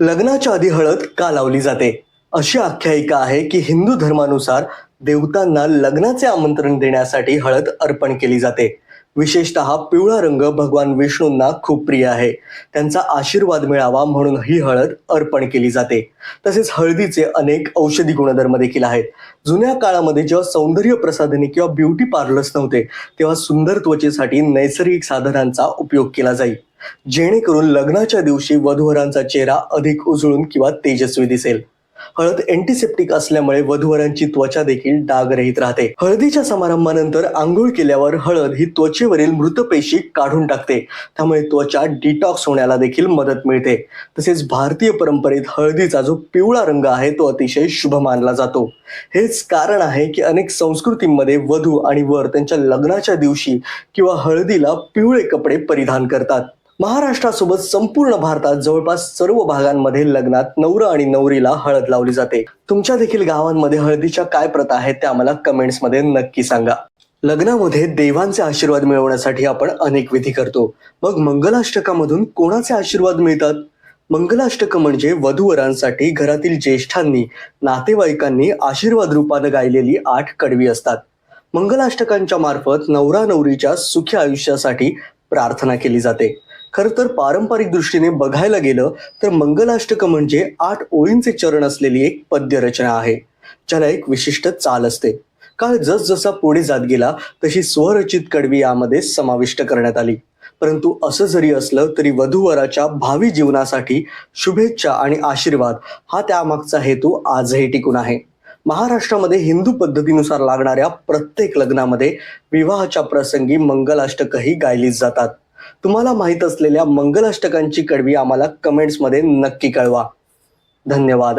लग्नाच्या आधी हळद का लावली जाते? अशी आख्यायिका आहे की हिंदू धर्मानुसार देवतांना लग्नाचे आमंत्रण देण्यासाठी हळद अर्पण केली जाते. विशेषतः पिवळा रंग भगवान विष्णूंना खूप प्रिय आहे. त्यांचा आशीर्वाद मिळावा म्हणून ही हळद अर्पण केली जाते. तसेच हळदीचे अनेक औषधी गुणधर्म देखील आहेत. जुन्या काळामध्ये जेव्हा सौंदर्य प्रसाधने किंवा ब्युटी पार्लर्स नव्हते तेव्हा सुंदर त्वचेसाठी नैसर्गिक साधनांचा उपयोग केला जाईल जेणेकरून लग्नाच्या दिवशी वधूवरांचा चेहरा अधिक उजळून किंवा तेजस्वी दिसेल. हळद अँटीसेप्टिक असल्यामुळे वधूवरांची त्वचा देखील डागरहित राहते. हळदीच्या समारंभानंतर आंघोळ केल्यावर हळद ही त्वचेवरील मृत पेशी काढून टाकते. त्यामुळे त्वचा डिटॉक्स होण्याला देखील मदत मिळते. तसेच भारतीय परंपरेत हळदीचा जो पिवळा रंग आहे तो अतिशय शुभ मानला जातो. हेच कारण आहे की अनेक संस्कृतींमध्ये वधू आणि वर त्यांच्या लग्नाच्या दिवशी किंवा हळदीला पिवळे कपडे परिधान करतात. महाराष्ट्रासोबत संपूर्ण भारतात जवळपास सर्व भागांमध्ये लग्नात नवरा आणि नवरीला हळद लावली जाते. तुमच्या देखील गावांमध्ये हळदीच्या काय प्रथा आहेत त्या आम्हाला कमेंट्समध्ये नक्की सांगा. लग्नामध्ये देवांचे आशीर्वाद मिळवण्यासाठी आपण अनेक विधी करतो. मग मंगलाष्टकामधून कोणाचे आशीर्वाद मिळतात? मंगलाष्टक म्हणजे वधूवरांसाठी घरातील ज्येष्ठांनी नातेवाईकांनी आशीर्वाद रूपानं गायलेली आठ कडवी असतात. मंगलाष्टकांच्या मार्फत नवरा नवरीच्या सुखी आयुष्यासाठी प्रार्थना केली जाते. खरं तर पारंपरिक दृष्टीने बघायला गेलं तर मंगलाष्टक म्हणजे आठ ओळींचे चरण असलेली एक पद्यरचना आहे ज्याला एक विशिष्ट चाल असते. काळ जसजसा पुढे जात गेला तशी स्वरचित कडवी यामध्ये समाविष्ट करण्यात आली. परंतु असं जरी असलं तरी वधूवराच्या भावी जीवनासाठी शुभेच्छा आणि आशीर्वाद हा त्यामागचा हेतू आजही टिकून आहे. महाराष्ट्रामध्ये हिंदू पद्धतीनुसार लागणाऱ्या प्रत्येक लग्नामध्ये विवाहाच्या प्रसंगी मंगलाष्टकही गायलीच जातात. तुम्हाला माहीत असलेल्या मंगलाष्टकांची कडवी आम्हाला कमेंट्समध्ये नक्की कळवा. धन्यवाद.